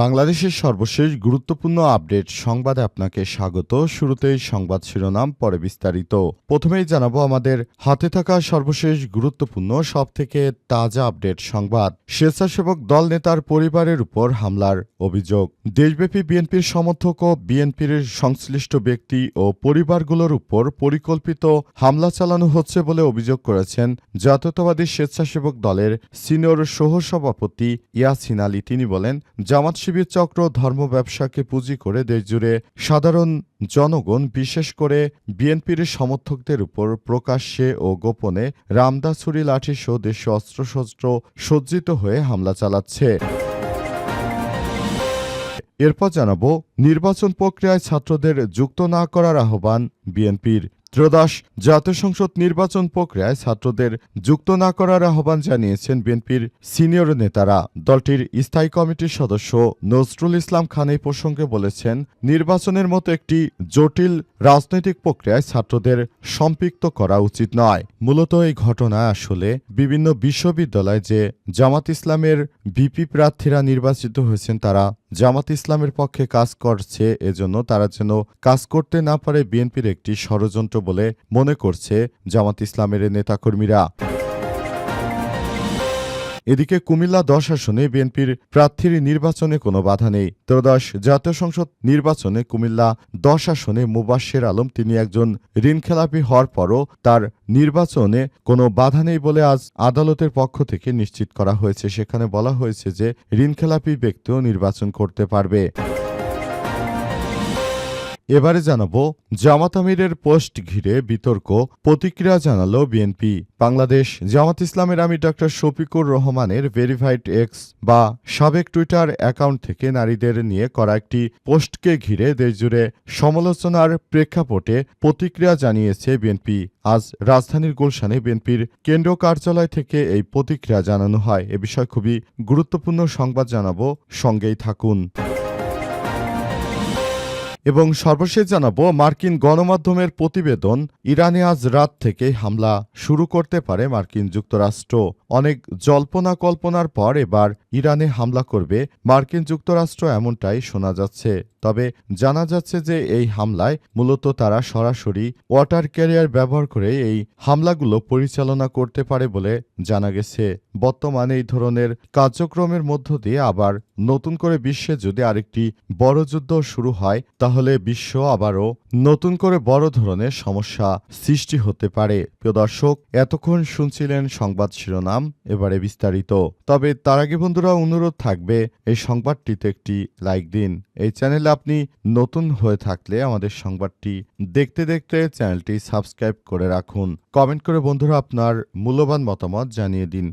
বাংলাদেশের সর্বশেষ গুরুত্বপূর্ণ আপডেট সংবাদে আপনাকে স্বাগত। শুরুতেই সংবাদ শিরোনাম, পরে বিস্তারিত। প্রথমেই জানাব আমাদের হাতে থাকা সর্বশেষ গুরুত্বপূর্ণ, সবথেকে তাজা আপডেট সংবাদ। স্বেচ্ছাসেবক দল নেতার পরিবারের উপর হামলার অভিযোগ। দেশব্যাপী বিএনপির সমর্থক ও বিএনপির সংশ্লিষ্ট ব্যক্তি ও পরিবারগুলোর উপর পরিকল্পিত হামলা চালানো হচ্ছে বলে অভিযোগ করেছেন জাতীয়তাবাদী স্বেচ্ছাসেবক দলের সিনিয়র সহসভাপতি ইয়াসিন আলী। তিনি বলেন, জামাত শিবির চক্র ধর্ম ব্যবসাকে পুঁজি করে দেশজুড়ে সাধারণ জনগণ, বিশেষ করে বিএনপির সমর্থকদের উপর প্রকাশ্যে ও গোপনে রামদাসুরি লাঠি সহ দেশীয় অস্ত্রশস্ত্র সজ্জিত হয়ে হামলা চালাচ্ছে। এরপর জানাব, নির্বাচন প্রক্রিয়ায় ছাত্রদের যুক্ত না করার আহ্বান বিএনপির। ত্রয়োদশ জাতীয় সংসদ নির্বাচন প্রক্রিয়ায় ছাত্রদের যুক্ত না করার আহ্বান জানিয়েছেন বিএনপির সিনিয়র নেতারা। দলটির স্থায়ী কমিটির সদস্য নজরুল ইসলাম খান এই প্রসঙ্গে বলেছেন, নির্বাচনের মতো একটি জটিল রাজনৈতিক প্রক্রিয়ায় ছাত্রদের সম্পৃক্ত করা উচিত নয়। মূলত এই ঘটনা আসলে বিভিন্ন বিশ্ববিদ্যালয়ে যে জামাত ইসলামের ভিপি প্রার্থীরা নির্বাচিত হয়েছেন তারা জামাত ইসলামের পক্ষে কাজ করছে এজন্য তারা যেন কাজ করতে না পারে বিএনপির একটি ষড়যন্ত্র বলে মনে করছে জামাত ইসলামের নেতাকর্মীরা। এদিকে কুমিল্লা দশ আসনে বিএনপির প্রার্থীর নির্বাচনে কোনো বাধা নেই। ত্রয়োদশ জাতীয় সংসদ নির্বাচনে কুমিল্লা দশ আসনে মুবাশ্বের আলম, তিনি একজন ঋণখেলাপি হওয়ার পরও তার নির্বাচনে কোনো বাধা নেই বলে আজ আদালতের পক্ষ থেকে নিশ্চিত করা হয়েছে। সেখানে বলা হয়েছে যে ঋণখেলাপি ব্যক্তিও নির্বাচন করতে পারবে। এবারে জানাব, জামাত আমিরের পোস্ট ঘিরে বিতর্ক, প্রতিক্রিয়া জানালো বিএনপি। বাংলাদেশ জামাত ইসলামের আমির ডক্টর শফিকুর রহমানের ভেরিফাইড এক্স বা সাবেক টুইটার অ্যাকাউন্ট থেকে নারীদের নিয়ে করা একটি পোস্টকে ঘিরে দেশজুড়ে সমালোচনার প্রেক্ষাপটে প্রতিক্রিয়া জানিয়েছে বিএনপি। আজ রাজধানীর গুলশানে বিএনপির কেন্দ্রীয় কার্যালয় থেকে এই প্রতিক্রিয়া জানানো হয়। এ বিষয়ে খুবই গুরুত্বপূর্ণ সংবাদ জানাব, সঙ্গেই থাকুন। এবং সর্বশেষ জানাব, মার্কিন গণমাধ্যমের প্রতিবেদন, ইরানে আজ রাত থেকে হামলা শুরু করতে পারে মার্কিন যুক্তরাষ্ট্র। অনেক জল্পনা কল্পনার পর এবার ইরানে হামলা করবে মার্কিন যুক্তরাষ্ট্র এমনটাই শোনা যাচ্ছে। তবে জানা যাচ্ছে যে এই হামলায় মূলত তারা সরাসরি ওয়াটার ক্যারিয়ার ব্যবহার করে এই হামলাগুলো পরিচালনা করতে পারে বলে জানা গেছে। বর্তমানে এই ধরনের কার্যক্রমের মধ্য দিয়ে আবার নতুন করে বিশ্বে যদি আরেকটি বড় যুদ্ধ শুরু হয়, তাহলে বিশ্ব আবারও নতুন করে বড় ধরনের সমস্যা সৃষ্টি হতে পারে। প্রিয় দর্শক, এতক্ষণ শুনছিলেন সংবাদ শিরোনাম, এবারে বিস্তারিত। তবে তার আগে বন্ধুরা, অনুরোধ থাকবে, এই সংবাদটিতে একটি লাইক দিন। এই চ্যানেলে আপনি নতুন হয়ে থাকলে আমাদের সংবাদটি দেখতে দেখতে চ্যানেলটি সাবস্ক্রাইব করে রাখুন। কমেন্ট করে বন্ধুরা আপনার মূল্যবান মতামত জানিয়ে দিন।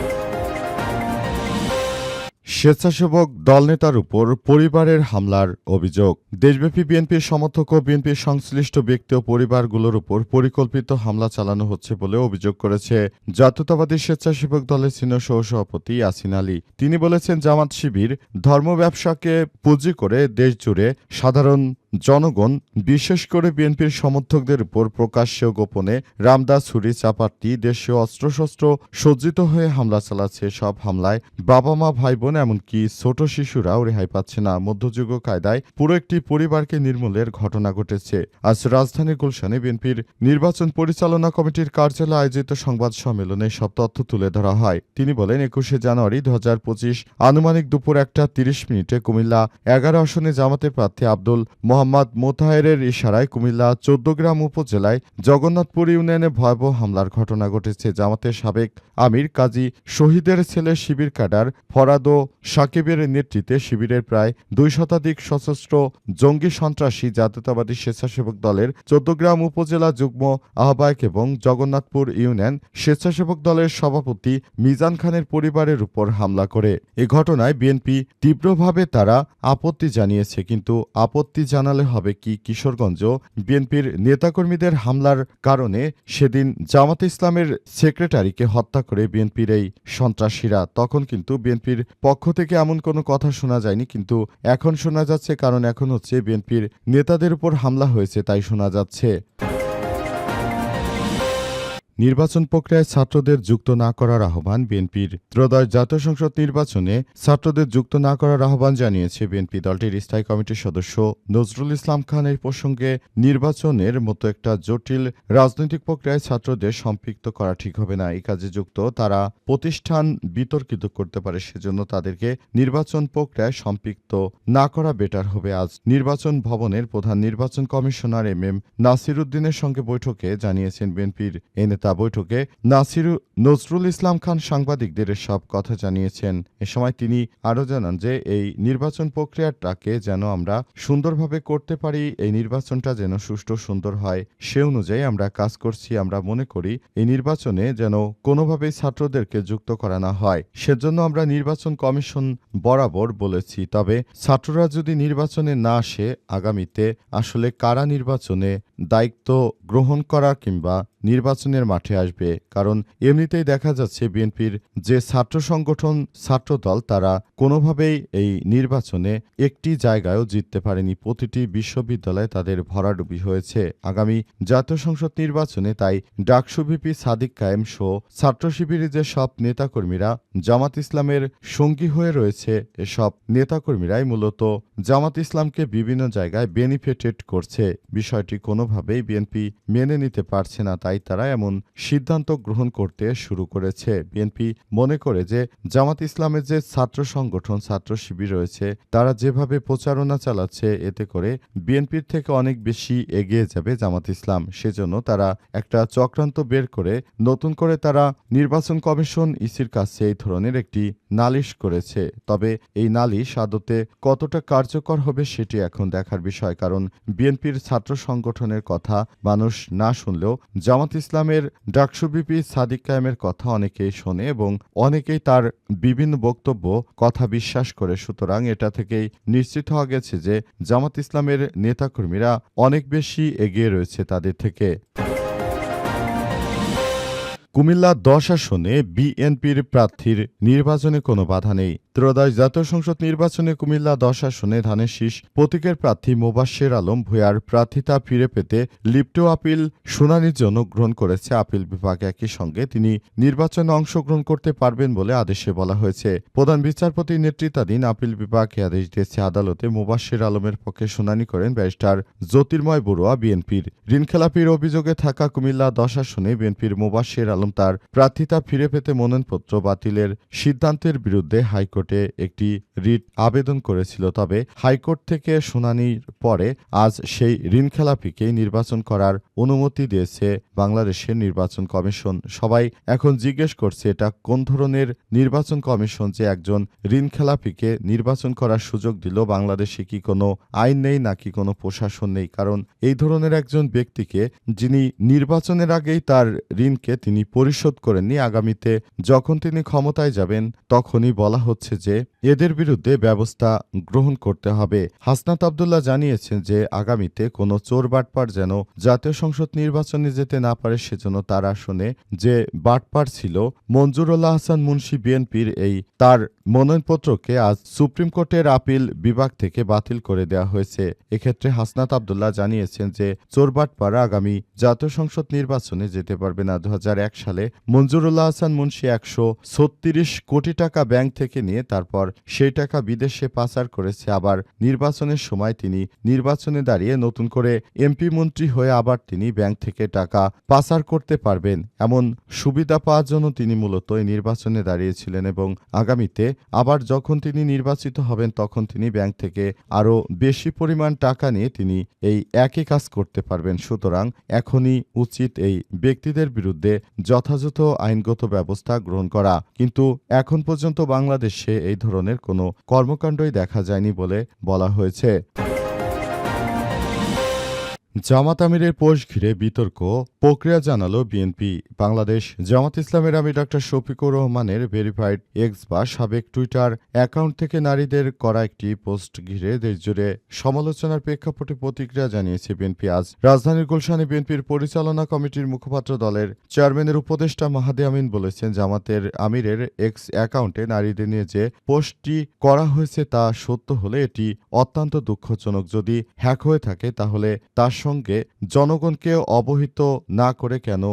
স্বেচ্ছাসেবক দলনেতার উপর পরিবারের হামলার অভিযোগ। দেশব্যাপী বিএনপির সমর্থক ও বিএনপির সংশ্লিষ্ট ব্যক্তি ও পরিবারগুলোর উপর পরিকল্পিত হামলা চালানো হচ্ছে বলে অভিযোগ করেছে জাতীয়তাবাদী স্বেচ্ছাসেবক দলের সিনিয়র সহসভাপতি ইয়াসিন আলী। তিনি বলেছেন, জামাত শিবির ধর্ম ব্যবসাকে পুঁজি করে দেশজুড়ে সাধারণ জনগণ, বিশেষ করে বিএনপির সমর্থকদের উপর প্রকাশ্যে গোপনে রামদাস ছুরি চাপাটি দেশীয় অস্ত্রশস্ত্র সজ্জিত হয়ে হামলা চালাচ্ছে সব হামলায় বাবা মা ভাই বোন এমনকি ছোট শিশুরাও রেহাই পাচ্ছে না। মধ্যযুগ কায়দায় পুরো একটি পরিবারকে নির্মূলের ঘটনা ঘটেছে। আজ রাজধানীর গুলশানে বিএনপির নির্বাচন পরিচালনা কমিটির কার্যালয়ে আয়োজিত সংবাদ সম্মেলনে সব তথ্য তুলে ধরা হয়। তিনি বলেন, একুশে জানুয়ারি দু হাজার পঁচিশ আনুমানিক দুপুর একটা তিরিশ মিনিটে কুমিল্লা এগারো আসনে জামাতের প্রার্থী আব্দুল মোহাম্মদ মোহাম্মদ মোতাহেরের ইশারায় কুমিল্লা চৌদ্দগ্রাম উপজেলায় জগন্নাথপুর ইউনিয়নে ভয়াবহ হামলার ঘটনা ঘটেছে। জামাতের সাবেক আমির কাজী শহীদের ছেলে শিবির ক্যাডার ফরাদ সাকিবের নেতৃত্বে শিবিরের প্রায় দুই শতাধিক সশস্ত্র জঙ্গি সন্ত্রাসী জাতীয়তাবাদী স্বেচ্ছাসেবক দলের চৌদ্দগ্রাম উপজেলা যুগ্ম আহ্বায়ক এবং জগন্নাথপুর ইউনিয়ন স্বেচ্ছাসেবক দলের সভাপতি মিজান খানের পরিবারের উপর হামলা করে। এ ঘটনায় বিএনপি তীব্রভাবে তারা আপত্তি জানিয়েছে, কিন্তু আপত্তি জানালে হবে কি কিশোরগঞ্জ বিএনপির নেতাকর্মীদের হামলার কারণে সেদিন জামাত ইসলামের সেক্রেটারিকে হত্যা করে বিএনপির এই সন্ত্রাসীরা। তখন কিন্তু বিএনপির পক্ষ থেকে এমন কোনো কথা শোনা যায়নি, কিন্তু এখন শোনা যাচ্ছে, কারণ এখন হচ্ছে বিএনপির নেতাদের উপর হামলা হয়েছে, তাই শোনা যাচ্ছে। নির্বাচন প্রক্রিয়ায় ছাত্রদের যুক্ত না করার আহ্বান বিএনপির ত্রয়োদশ জাতীয় সংসদ নির্বাচনে ছাত্রদের যুক্ত না করার আহ্বান জানিয়েছে বিএনপি দলটির স্থায়ী কমিটির সদস্য নজরুল ইসলাম খান। এই প্রসঙ্গে নির্বাচনের মতো একটা জটিল রাজনৈতিক প্রক্রিয়ায় ছাত্রদের সম্পৃক্ত করা ঠিক হবে না। এই কাজে যুক্ত তারা প্রতিষ্ঠান বিতর্কিত করতে পারে, সেজন্য তাদেরকে নির্বাচন প্রক্রিয়ায় সম্পৃক্ত না করা বেটার হবে। আজ নির্বাচন ভবনের প্রধান নির্বাচন কমিশনার এম এম নাসির উদ্দিনের সঙ্গে বৈঠকে জানিয়েছেন বিএনপির এ নেতা বৈঠকে নাসির নজরুল ইসলাম খান সাংবাদিকদের সব কথা জানিয়েছেন। এ সময় তিনি আরও জানান যে, এই নির্বাচন প্রক্রিয়াটাকে যেন আমরা সুন্দরভাবে করতে পারি, এই নির্বাচনটা যেন সুষ্ঠু সুন্দর হয়, সে অনুযায়ী আমরা কাজ করছি, আমরা মনে করি এই নির্বাচনে যেন কোনোভাবেই ছাত্রদেরকে যুক্ত করা না হয়। সেজন্য আমরা নির্বাচন কমিশন বরাবর বলেছি, তবে ছাত্ররা যদি নির্বাচনে না আসে, আগামীতে আসলে কারা নির্বাচনে দায়িত্ব গ্রহণ করা কিংবা নির্বাচনের মাঠে আসবে। কারণ এমনিতেই দেখা যাচ্ছে বিএনপির যে ছাত্র সংগঠন, ছাত্রদল, তারা কোনোভাবেই এই নির্বাচনে একটি জায়গায়ও জিততে পারেনি। প্রতিটি বিশ্ববিদ্যালয়ে তাদের ভরাডুবি হয়েছে। আগামী জাতীয় সংসদ নির্বাচনে তাই ডাকসু ভিপি সাদিক কায়েম সহ ছাত্র শিবিরের যে সব নেতাকর্মীরা জামাত ইসলামের সঙ্গী হয়ে রয়েছে, এসব নেতাকর্মীরাই মূলত জামাত ইসলামকে বিভিন্ন জায়গায় বেনিফিটেড করছে। বিষয়টি কোনোভাবেই বিএনপি মেনে নিতে পারছে না, তাই তারা এমন সিদ্ধান্ত গ্রহণ করতে শুরু করেছে। বিএনপি মনে করে যে জামাত ইসলামের যে ছাত্র সংগঠন, ছাত্র শিবির রয়েছে, তারা যেভাবে প্রচারণা চালাচ্ছে, এতে করে বিএনপির থেকে অনেক বেশি এগিয়ে যাবে জামাত ইসলাম। সেজন্য তারা একটা চক্রান্ত বের করে নতুন করে তারা নির্বাচন কমিশন ইসির কাছে এই ধরনের একটি নালিশ করেছে। তবে এই নালিশ আদতে কতটা কার্যকর হবে সেটি এখন দেখার বিষয়, কারণ বিএনপির ছাত্র সংগঠনের কথা মানুষ না শুনলেও জামাত ইসলামের ডাকসুবিপি সাদিক কায়েমের কথা অনেকেই শোনে এবং অনেকেই তার বিভিন্ন বক্তব্য, কথা বিশ্বাস করে। সুতরাং এটা থেকেই নিশ্চিত হওয়া গেছে যে জামাত ইসলামের নেতাকর্মীরা অনেক বেশি এগিয়ে রয়েছে তাদের থেকে। কুমিল্লা দশ আসনে বিএনপির প্রার্থীর নির্বাচনে কোনো বাধা নেই। ত্রয়োদশ জাতীয় সংসদ নির্বাচনে কুমিল্লা দশ আসনে ধানের শীষ। প্রতীকের প্রার্থী মোবাশ্বের আলম ভূয়ার প্রার্থিতা ফিরে পেতে লিপ্টো আপিল শুনানির জন্য গ্রহণ করেছে আপিল বিভাগ। একই সঙ্গে তিনি নির্বাচনে অংশগ্রহণ করতে পারবেন বলে আদেশে বলা হয়েছে। প্রধান বিচারপতি নেতৃত্বাধীন আপিল বিভাগ আদেশ দিয়েছে। আদালতে মোবাশ্বের আলমের পক্ষে শুনানি করেন ব্যারিস্টার জ্যোতির্ময় বড়ুয়া বিএনপির। ঋণখেলাপির অভিযোগে থাকা কুমিল্লা দশ আসনে বিএনপির মোবাশ্বের আলম তার প্রার্থিতা ফিরে পেতে মনোনয়নপত্র বাতিলের সিদ্ধান্তের বিরুদ্ধে হাইকোর্টে একটি রিট আবেদন করেছিল, তবে হাইকোর্ট থেকে শুনানির পরে আজ সেই ঋণখেলাপিকেই নির্বাচন করার অনুমতি দিয়েছে বাংলাদেশের নির্বাচন কমিশন। সবাই এখন জিজ্ঞেস করছে, এটা কোন ধরনের নির্বাচন কমিশন যে একজন ঋণখেলাপিকে নির্বাচন করার সুযোগ দিল? বাংলাদেশে কি কোনো আইন নেই নাকি কোনো প্রশাসন নেই? কারণ এই ধরনের একজন ব্যক্তিকে যিনি নির্বাচনের আগেই তার ঋণকে তিনি পরিশোধ করেননি, আগামীতে যখন তিনি ক্ষমতায় যাবেন তখনই বলা হচ্ছে যে, এদের বিরুদ্ধে ব্যবস্থা গ্রহণ করতে হবে। হাসনাত আবদুল্লাহ জানিয়েছেন যে, আগামীতে কোনো চোর বাটপার যেন জাতীয় সংসদ নির্বাচনে যেতে না পারে সেজন্য তার আসনে যে, বাটপার ছিল মঞ্জুরুল্লাহ হাসান মুন্সি বিএনপির এই, তার মনোনয়নপত্রকে আজ সুপ্রিম কোর্টের আপিল বিভাগ থেকে বাতিল করে দেওয়া হয়েছে। এক্ষেত্রে হাসনাত আবদুল্লাহ জানিয়েছেন যে চোরবাটপাড়া আগামী জাতীয় সংসদ নির্বাচনে যেতে পারবে না। দু হাজার এক সালে মঞ্জুরুল্লাহ হাসান মুন্সি একশো ছত্রিশ কোটি টাকা ব্যাংক থেকে নিয়ে তারপর সেই টাকা বিদেশে পাচার করেছে। আবার নির্বাচনের সময় তিনি নির্বাচনে দাঁড়িয়ে নতুন করে এমপি মন্ত্রী হয়ে আবার তিনি ব্যাংক থেকে টাকা পাচার করতে পারবেন। এমন সুবিধা পাওয়ার জন্য তিনি মূলত এই নির্বাচনে দাঁড়িয়েছিলেন এবং আগামীতে আবার যখন তিনি নির্বাচিত হবেন তখন তিনি ব্যাংক থেকে আরও বেশি পরিমাণ টাকা নিয়ে তিনি এই একই কাজ করতে পারবেন। সুতরাং এখনই উচিত এই ব্যক্তিদের বিরুদ্ধে যথাযথ আইনগত ব্যবস্থা গ্রহণ করা। কিন্তু এখন পর্যন্ত বাংলাদেশে এই ধরনের কোনো কর্মকাণ্ডই দেখা যায়নি বলে বলা হয়েছে। জামাত আমিরের পোস্ট ঘিরে বিতর্ক, প্রক্রিয়া জানালো বিএনপি। বাংলাদেশ জামাত ইসলামের আমির ডক্টর শফিকুর রহমানের ভেরিফাইড এক্স বা সাবেক টুইটার অ্যাকাউন্ট থেকে নারীদের করা একটি পোস্ট ঘিরে দেশজুড়ে সমালোচনার প্রেক্ষাপটে প্রতিক্রিয়া জানিয়েছে বিএনপি। আজ রাজধানীর গুলশানে বিএনপির পরিচালনা কমিটির মুখপাত্র দলের চেয়ারম্যানের উপদেষ্টা মাহাদি আমিন বলেছেন, জামাতের আমিরের এক্স অ্যাকাউন্টে নারীদের নিয়ে যে পোস্টটি করা হয়েছে তা সত্য হলে এটি অত্যন্ত দুঃখজনক। যদি হ্যাক হয়ে থাকে, তাহলে তার সঙ্গে জনগণকে অবহিত না করে কেন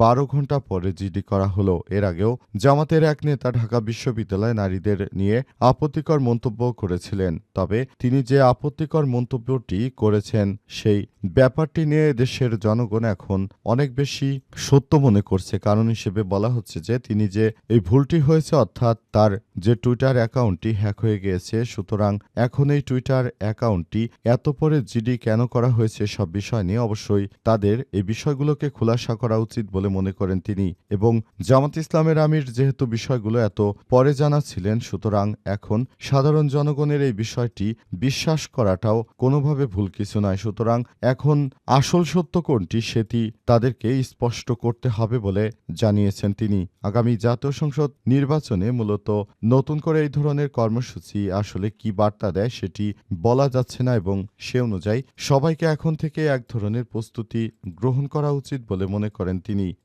বারো ঘণ্টা পরে জিডি করা হলো। এর আগেও জামাতের এক নেতা ঢাকা বিশ্ববিদ্যালয়ে নারীদের নিয়ে আপত্তিকর মন্তব্য করেছিলেন। তবে তিনি যে আপত্তিকর মন্তব্যটি করেছেন, সেই ব্যাপারটি নিয়ে দেশের জনগণ এখন অনেক বেশি সত্য মনে করছে। কারণ হিসেবে বলা হচ্ছে যে, তিনি যে এই ভুলটি হয়েছে, অর্থাৎ তার যে টুইটার অ্যাকাউন্টটি হ্যাক হয়ে গিয়েছে, সুতরাং এখন এই টুইটার অ্যাকাউন্টটি এত পরে জিডি কেন করা হয়েছে, সব বিষয় নিয়ে অবশ্যই তাদের এই বিষয়গুলোকে খোলাসা করা উচিত বলে মনে করেন তিনি এবং জামাত ইসলামের আমির যেহেতু বিষয়গুলো এত পরে জানা ছিলেন, সুতরাং এখন সাধারণ জনগণের এই বিষয়টি বিশ্বাস করাটাও কোনোভাবে ভুল কিছু নয়। সুতরাং এখন আসল সত্য কোনটি সেটি তাদেরকে স্পষ্ট করতে হবে বলে জানিয়েছেন তিনি। আগামী জাতীয় সংসদ নির্বাচনে মূলত নতুন করে এই ধরনের কর্মসূচি আসলে কি বার্তা দেয় সেটি বলা যাচ্ছে না এবং সে অনুযায়ী সবাইকে এখন থেকে এক ধরনের প্রস্তুতি গ্রহণ করা উচিত বলে মনে করেন তিনি। États-Unis